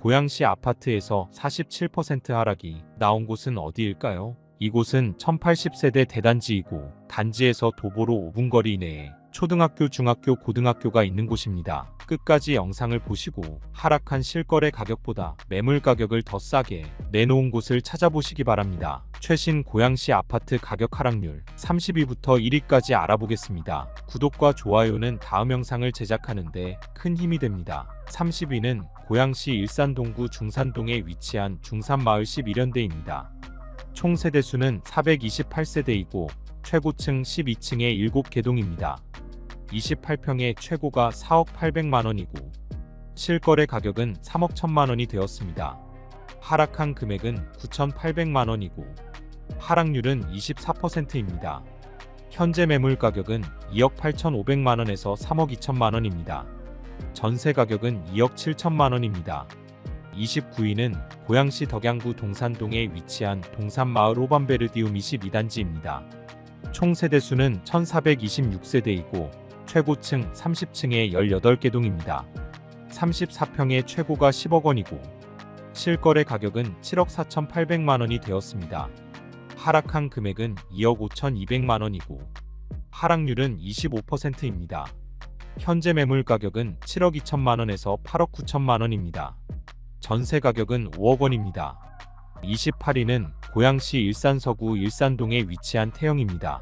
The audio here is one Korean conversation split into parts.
고양시 아파트에서 47% 하락이 나온 곳은 어디일까요? 이곳은 1080세대 대단지이고 단지에서 도보로 5분 거리 내에 초등학교, 중학교, 고등학교가 있는 곳입니다. 끝까지 영상을 보시고 하락한 실거래 가격보다 매물 가격을 더 싸게 내놓은 곳을 찾아보시기 바랍니다. 최신 고양시 아파트 가격 하락률 30위부터 1위까지 알아보겠습니다. 구독과 좋아요는 다음 영상을 제작하는데 큰 힘이 됩니다. 30위는 고양시 일산동구 중산동에 위치한 중산마을 11연대입니다. 총 세대수는 428세대이고 최고층 12층에 7개동입니다. 28평의 최고가 4억 800만 원이고 실거래 가격은 3억 1천만 원이 되었습니다. 하락한 금액은 9,800만 원이고 하락률은 24%입니다. 현재 매물 가격은 2억 8,500만 원에서 3억 2천만 원입니다. 전세 가격은 2억 7천만 원입니다. 29위는 고양시 덕양구 동산동에 위치한 동산마을 호반베르디움 22단지입니다. 총 세대수는 1426세대이고 최고층 30층에 18개 동입니다. 34평의 최고가 10억 원이고 실거래 가격은 7억 4,800만 원이 되었습니다. 하락한 금액은 2억 5,200만 원이고 하락률은 25%입니다. 현재 매물 가격은 7억 2천만 원에서 8억 9천만 원입니다. 전세 가격은 5억 원입니다. 28위는 고양시 일산 서구 일산동에 위치한 태영입니다.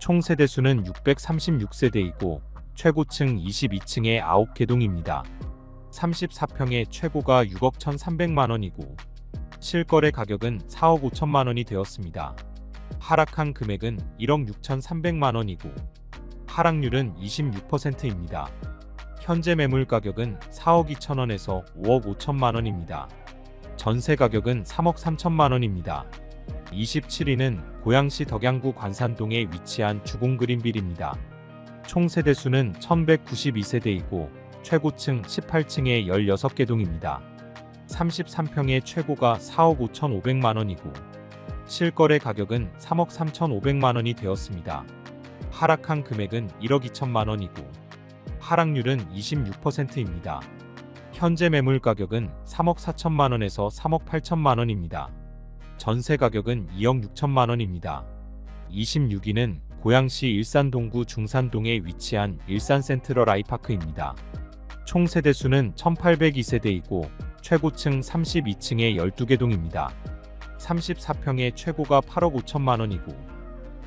총 세대수는 636세대이고 최고층 22층에 9개 동입니다. 34평의 최고가 6억 1,300만 원이고 실거래 가격은 4억 5천만 원이 되었습니다. 하락한 금액은 1억 6,300만 원이고 하락률은 26%입니다. 현재 매물 가격은 4억 2천 원에서 5억 5천만 원입니다. 전세 가격은 3억 3천만 원입니다. 27위는 고양시 덕양구 관산동에 위치한 주공 그린빌입니다. 총 세대수는 1192세대이고 최고층 18층에 16개 동입니다. 33평의 최고가 4억 5,500만 원이고 실거래 가격은 3억 3,500만 원이 되었습니다. 하락한 금액은 1억 2천만 원이고 하락률은 26%입니다. 현재 매물 가격은 3억 4천만 원에서 3억 8천만 원입니다. 전세 가격은 2억 6천만 원입니다. 26위는 고양시 일산동구 중산동에 위치한 일산 센트럴 아이파크입니다. 총 세대수는 1802세대이고 최고층 32층에 12개 동입니다. 34평의 최고가 8억 5천만 원이고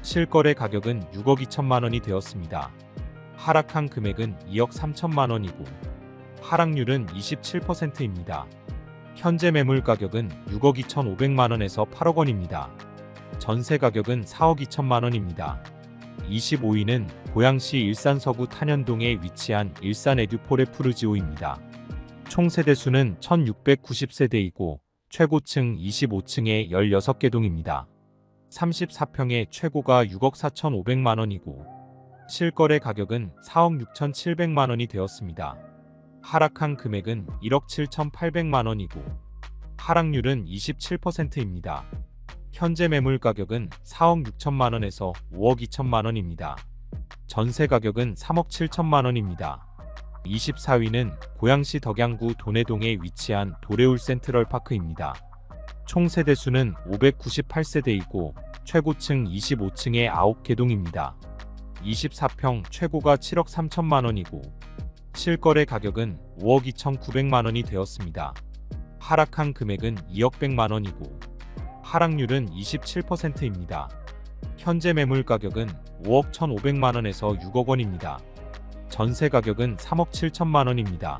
실거래 가격은 6억 2천만 원이 되었습니다. 하락한 금액은 2억 3천만 원이고 하락률은 27%입니다. 현재 매물 가격은 6억 2,500만 원에서 8억 원입니다. 전세 가격은 4억 2천만 원입니다. 25위는 고양시 일산 서구 탄현동에 위치한 일산 에듀포레 푸르지오입니다. 총 세대 수는 1690세대이고 최고층 25층에 16개 동입니다. 34평의 최고가 6억 4,500만 원이고 실거래 가격은 4억 6,700만 원이 되었습니다. 하락한 금액은 1억 7,800만 원이고 하락률은 27%입니다. 현재 매물 가격은 4억 6천만 원에서 5억 2천만 원입니다. 전세 가격은 3억 7천만 원입니다. 24위는 고양시 덕양구 도내동에 위치한 도레울 센트럴 파크입니다. 총 세대 수는 598세대이고 최고층 25층에 9개 동입니다. 24평 최고가 7억 3천만 원이고 실거래 가격은 5억 2,900만 원이 되었습니다. 하락한 금액은 2억 100만 원이고 하락률은 27%입니다. 현재 매물 가격은 5억 1,500만 원에서 6억 원입니다. 전세 가격은 3억 7천만 원입니다.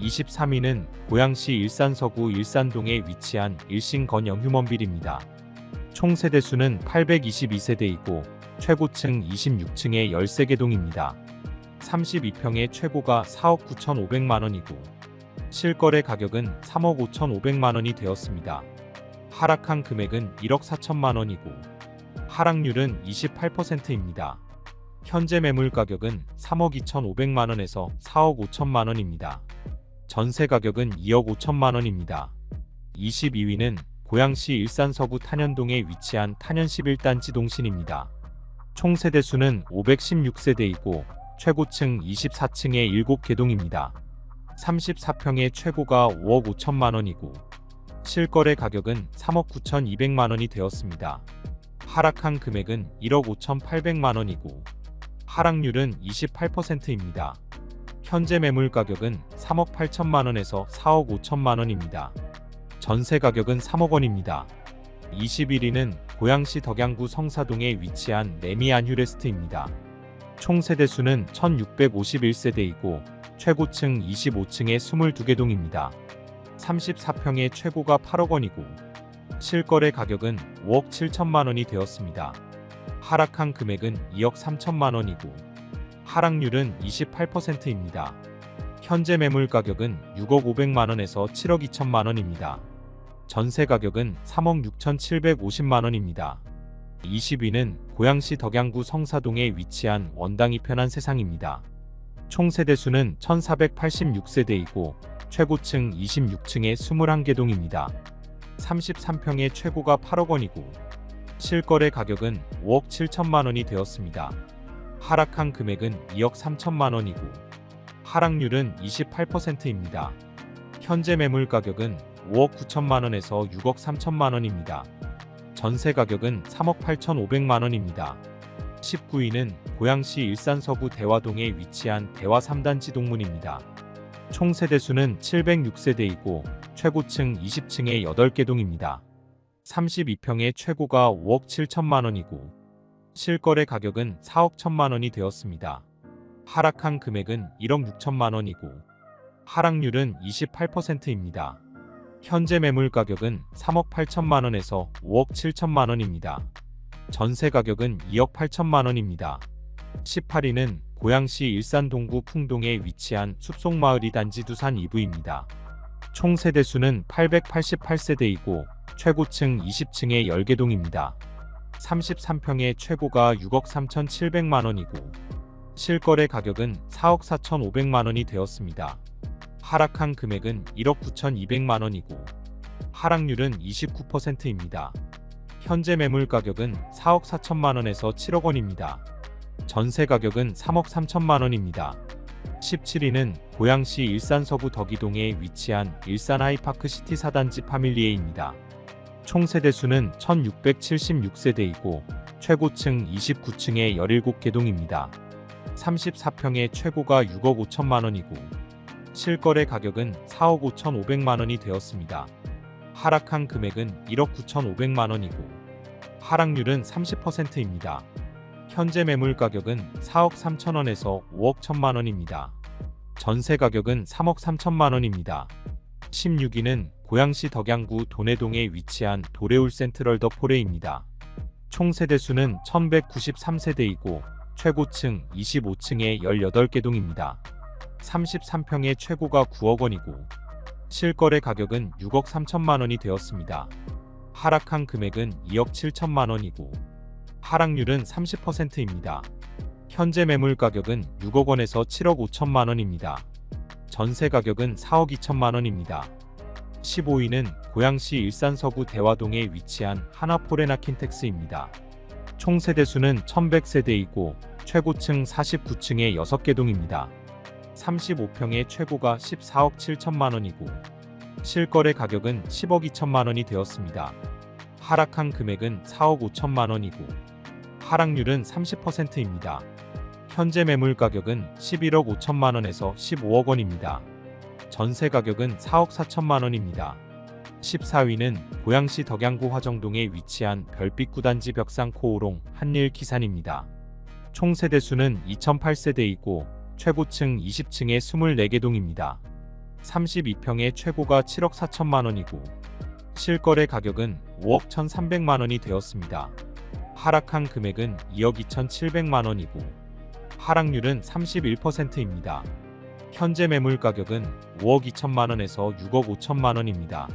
23위는 고양시 일산 서구 일산동에 위치한 일신 건영 휴먼빌입니다. 총 세대수는 822세대이고 최고층 26층에 13개 동입니다. 32평의 최고가 4억 9,500만 원이고 실거래 가격은 3억 5,500만 원이 되었습니다. 하락한 금액은 1억 4천만 원이고 하락률은 28%입니다. 현재 매물 가격은 3억 2,500만 원에서 4억 5천만 원입니다. 전세 가격은 2억 5천만 원입니다. 22위는 고양시 일산 서구 탄현동에 위치한 탄현 11단지 동신입니다. 총 세대 수는 516세대이고 최고층 24층에 7개 동입니다. 34평의 최고가 5억 5천만 원이고 실거래 가격은 3억 9천2백만 원이 되었습니다. 하락한 금액은 1억 5천8백만 원이고 하락률은 28%입니다. 현재 매물 가격은 3억 8천만 원에서 4억 5천만 원입니다. 전세 가격은 3억 원입니다. 21위는 고양시 덕양구 성사동에 위치한 레미 안 휴레스트입니다. 총 세대수는 1651세대이고 최고층 25층에 22개 동입니다. 34평의 최고가 8억 원이고 실거래 가격은 5억 7천만 원이 되었습니다. 하락한 금액은 2억 3천만 원이고 하락률은 28%입니다. 현재 매물 가격은 6억 500만 원에서 7억 2천만 원입니다. 전세 가격은 3억 6천7백오십만 원입니다. 20위는 고양시 덕양구 성사동에 위치한 원당이 편한 세상입니다. 총 세대수는 1486세대이고 최고층 26층에 21개 동입니다. 33평의 최고가 8억 원이고 실거래 가격은 5억 7천만 원이 되었습니다. 하락한 금액은 2억 3천만 원이고 하락률은 28%입니다. 현재 매물 가격은 5억 9천만 원에서 6억 3천만 원입니다. 전세 가격은 3억 8천5백만 원입니다. 19위는 고양시 일산 서구 대화동에 위치한 대화 3단지 동문입니다. 총 세대수는 706세대이고 최고층 20층에 8개 동입니다. 32평의 최고가 5억 7천만 원이고 실거래 가격은 4억 1천만 원이 되었습니다. 하락한 금액은 1억 6천만 원이고 하락률은 28%입니다. 현재 매물 가격은 3억 8천만 원에서 5억 7천만 원입니다. 전세 가격은 2억 8천만 원입니다. 18위는 고양시 일산 동구 풍동에 위치한 숲속마을이 단지 두산 2부입니다. 총 세대수는 888세대이고 최고층 20층에 10개 동입니다. 33평의 최고가 6억 3천7백만 원이고 실거래 가격은 4억 4천5백만 원이 되었습니다. 하락한 금액은 1억 9천2백만 원이고 하락률은 29%입니다. 현재 매물 가격은 4억 4천만 원에서 7억 원입니다. 전세 가격은 3억 3천만 원입니다. 17위는 고양시 일산 서구 덕이동에 위치한 일산 하이파크 시티 4단지 파밀리에입니다. 총 세대수는 1676세대이고 최고층 29층에 17개 동입니다. 34평의 최고가 6억 5천만 원이고 실거래 가격은 4억 5천5백만 원이 되었습니다. 하락한 금액은 1억 9천5백만 원이고 하락률은 30%입니다. 현재 매물 가격은 4억 3천 원에서 5억 1천만 원입니다. 전세 가격은 3억 3천만 원입니다. 16위는 고양시 덕양구 도내동에 위치한 도레울 센트럴 더 포레입니다. 총 세대 수는 1193세대이고 최고층 25층에 18개 동입니다. 33평의 최고가 9억 원이고 실거래 가격은 6억 3천만 원이 되었습니다. 하락한 금액은 2억 7천만 원이고 하락률은 30%입니다. 현재 매물 가격은 6억 원에서 7억 5천만 원입니다. 전세 가격은 4억 2천만 원입니다. 15위는 고양시 일산 서구 대화동에 위치한 하나포레나 킨텍스입니다. 총 세대수는 1100세대이고 최고층 49층에 6개 동입니다. 35평의 최고가 14억 7천만 원이고 실거래 가격은 10억 2천만 원이 되었습니다. 하락한 금액은 4억 5천만 원이고 하락률은 30%입니다. 현재 매물 가격은 11억 5천만 원에서 15억 원입니다. 전세 가격은 4억 4천만 원입니다. 14위는 고양시 덕양구 화정동에 위치한 별빛 구단지 벽상 코오롱 한일 기산입니다. 총 세대수는 2008세대이고 최고층 20층에 24개 동입니다. 32평의 최고가 7억 4천만 원이고 실거래 가격은 5억 1,300만 원이 되었습니다. 하락한 금액은 2억 2,700만 원이고 하락률은 31%입니다. 현재 매물 가격은 5억 2천만 원에서 6억 5천만 원입니다.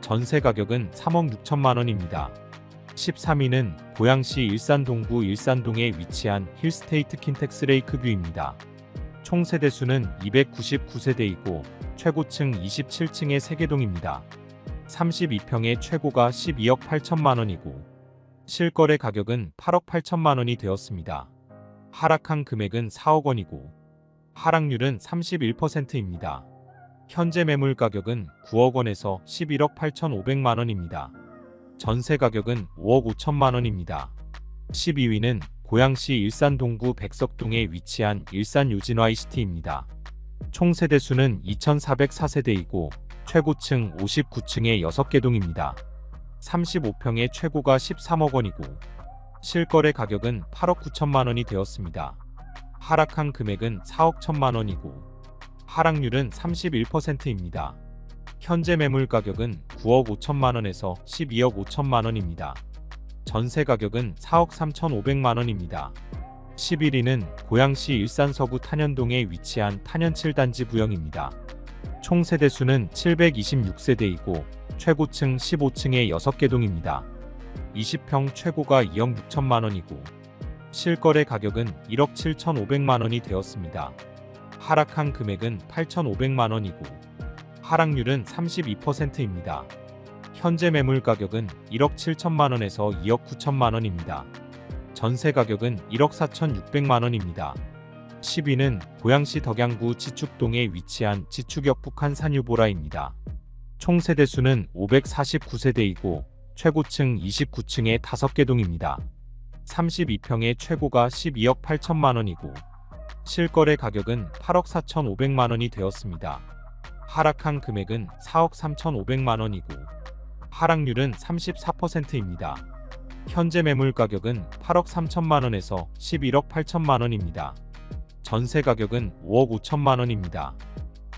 전세 가격은 3억 6천만 원입니다. 13위는 고양시 일산동구 일산동에 위치한 힐스테이트 킨텍스 레이크뷰입니다. 총 세대수는 299세대이고 최고층 27층의 3개동입니다. 32평의 최고가 12억 8천만 원이고 실거래 가격은 8억 8천만 원이 되었습니다. 하락한 금액은 4억 원이고 하락률은 31%입니다. 현재 매물 가격은 9억 원에서 11억 8,500만 원입니다. 전세 가격은 5억 5천만 원입니다. 12위는 고양시 일산 동구 백석동에 위치한 일산 유진와이시티입니다. 총 세대수는 2,404세대이고 최고층 59층에 6개 동입니다. 35평의 최고가 13억 원이고 실거래 가격은 8억 9천만 원이 되었습니다. 하락한 금액은 4억 1천만 원이고 하락률은 31%입니다. 현재 매물 가격은 9억 5천만 원에서 12억 5천만 원입니다. 전세 가격은 4억 3천5백만 원입니다. 11위는 고양시 일산 서구 탄현동에 위치한 탄현 7단지 부영입니다. 총 세대 수는 726세대이고 최고층 15층에 6개 동입니다. 20평 최고가 2억 6천만 원이고 실거래 가격은 1억 7천5백만 원이 되었습니다. 하락한 금액은 8천5백만 원이고 하락률은 32%입니다. 현재 매물 가격은 1억 7천만 원에서 2억 9천만 원입니다. 전세 가격은 1억 4천6백만 원입니다. 10위는 고양시 덕양구 지축동에 위치한 지축역 북한 산유보라입니다. 총 세대수는 549세대이고 최고층 29층에 5개 동입니다. 32평의 최고가 12억 8천만 원이고 실거래 가격은 8억 4천5백만 원이 되었습니다. 하락한 금액은 4억 3천5백만 원이고 하락률은 34%입니다. 현재 매물 가격은 8억 3천만 원에서 11억 8천만 원입니다. 전세 가격은 5억 5천만 원입니다.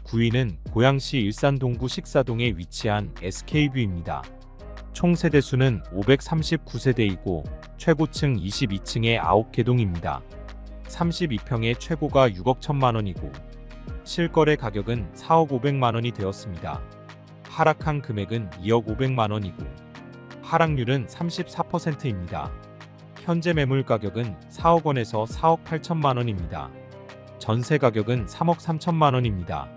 9위는 고양시 일산 동구 식사동에 위치한 SK뷰입니다. 총 세대 수는 539세대이고 최고층 22층에 9개 동입니다. 32평의 최고가 6억 1천만 원이고 실거래 가격은 4억 5백만 원이 되었습니다. 하락한 금액은 2억 5백만 원이고 하락률은 34%입니다. 현재 매물 가격은 4억 원에서 4억 8천만 원입니다. 전세 가격은 3억 3천만 원입니다.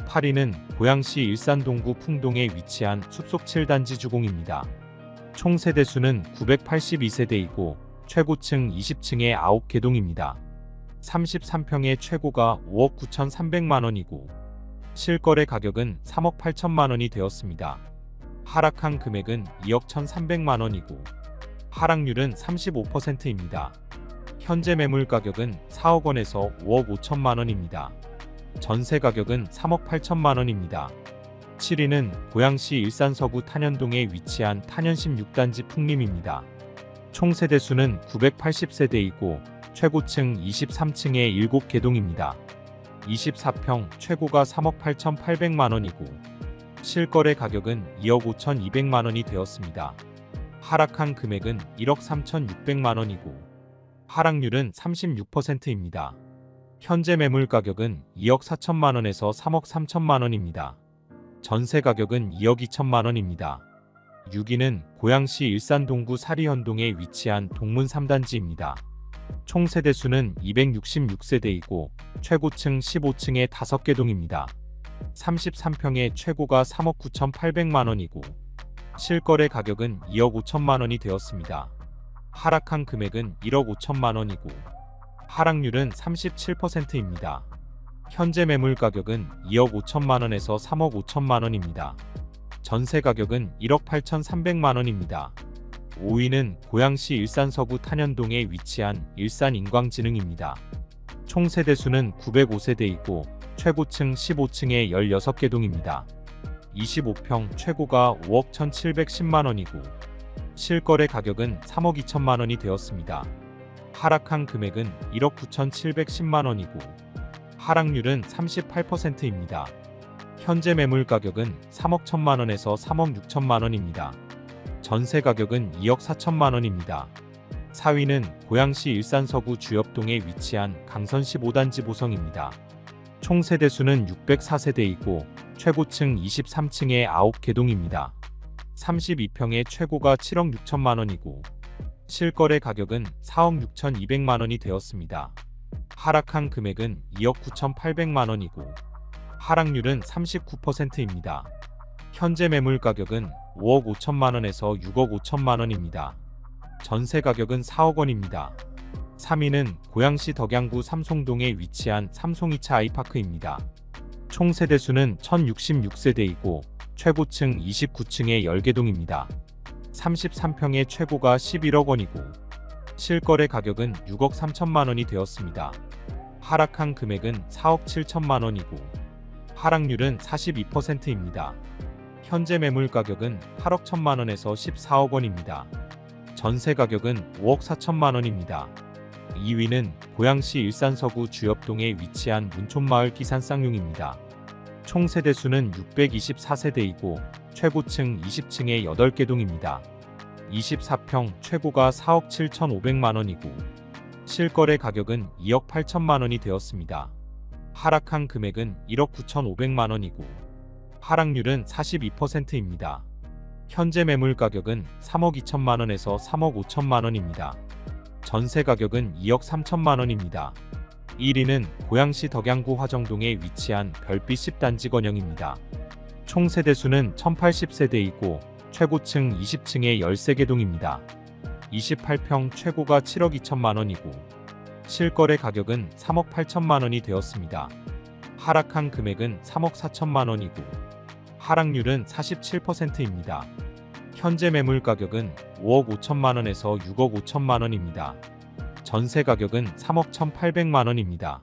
8위는 고양시 일산 동구 풍동에 위치한 숲속 7단지 주공입니다. 총 세대수는 982세대이고 최고층 20층에 9개 동입니다. 33평의 최고가 5억 9천3백만 원이고 실거래 가격은 3억 8천만 원이 되었습니다. 하락한 금액은 2억 1,300만 원이고 하락률은 35%입니다. 현재 매물 가격은 4억 원에서 5억 5천만 원입니다. 전세 가격은 3억 8천만 원입니다. 7위는 고양시 일산 서구 탄현동에 위치한 탄현 16단지 풍림입니다. 총 세대 수는 980세대이고 최고층 23층에 7개 동입니다. 24평 최고가 3억 8,800만 원이고 실거래 가격은 2억 5,200만 원이 되었습니다. 하락한 금액은 1억 3,600만 원이고 하락률은 36%입니다. 현재 매물 가격은 2억 4천만 원에서 3억 3천만 원입니다. 전세 가격은 2억 2천만 원입니다. 6위는 고양시 일산 동구 사리현동에 위치한 동문 3단지입니다. 총 세대수는 266세대이고 최고층 15층에 5개 동입니다. 33평의 최고가 3억 9,800만 원이고 실거래 가격은 2억 5천만 원이 되었습니다. 하락한 금액은 1억 5천만 원이고 하락률은 37%입니다. 현재 매물 가격은 2억 5천만 원에서 3억 5천만 원입니다. 전세 가격은 1억 8천 3백만 원입니다. 5위는 고양시 일산 서구 탄현동에 위치한 일산 인광지능입니다. 총 세대수는 905세대이고 최고층 15층에 16개 동입니다. 25평 최고가 5억 1,710만 원이고 실거래 가격은 3억 2천만 원이 되었습니다. 하락한 금액은 1억 9,710만 원이고 하락률은 38%입니다. 현재 매물 가격은 3억 1천만 원에서 3억 6천만 원입니다. 전세 가격은 2억 4천만 원입니다. 4위는 고양시 일산 서구 주엽동에 위치한 강선 15단지 보성입니다. 총 세대 수는 604세대이고 최고층 23층에 9개 동입니다. 32평의 최고가 7억 6천만 원이고 실거래 가격은 4억 6천2백만 원이 되었습니다. 하락한 금액은 2억 9천8백만 원이고 하락률은 39%입니다. 현재 매물 가격은 5억 5천만 원에서 6억 5천만 원입니다. 전세 가격은 4억 원입니다. 3위는 고양시 덕양구 삼송동에 위치한 삼송 2차 아이파크입니다. 총 세대수는 1066세대이고 최고층 29층의 10개동입니다. 33평의 최고가 11억 원이고 실거래 가격은 6억 3천만 원이 되었습니다. 하락한 금액은 4억 7천만 원이고 하락률은 42%입니다. 현재 매물 가격은 8억 1천만 원에서 14억 원입니다. 전세 가격은 5억 4천만 원입니다. 2위는 고양시 일산 서구 주엽동에 위치한 문촌마을 기산 쌍용입니다. 총 세대 수는 624세대이고 최고층 20층의 8개 동입니다. 24평 최고가 4억 7천5백만 원이고 실거래 가격은 2억 8천만 원이 되었습니다. 하락한 금액은 1억 9천5백만 원이고 하락률은 42%입니다. 현재 매물 가격은 3억 2천만 원에서 3억 5천만 원입니다. 전세 가격은 2억 3천만 원입니다. 1위는 고양시 덕양구 화정동에 위치한 별빛 10단지 건영입니다. 총 세대수는 1080세대이고 최고층 20층의 13개 동입니다. 28평 최고가 7억 2천만 원이고 실거래 가격은 3억 8천만 원이 되었습니다. 하락한 금액은 3억 4천만 원이고 하락률은 47%입니다. 현재 매물 가격은 5억 5천만 원에서 6억 5천만 원입니다. 전세 가격은 3억 1,800만 원입니다.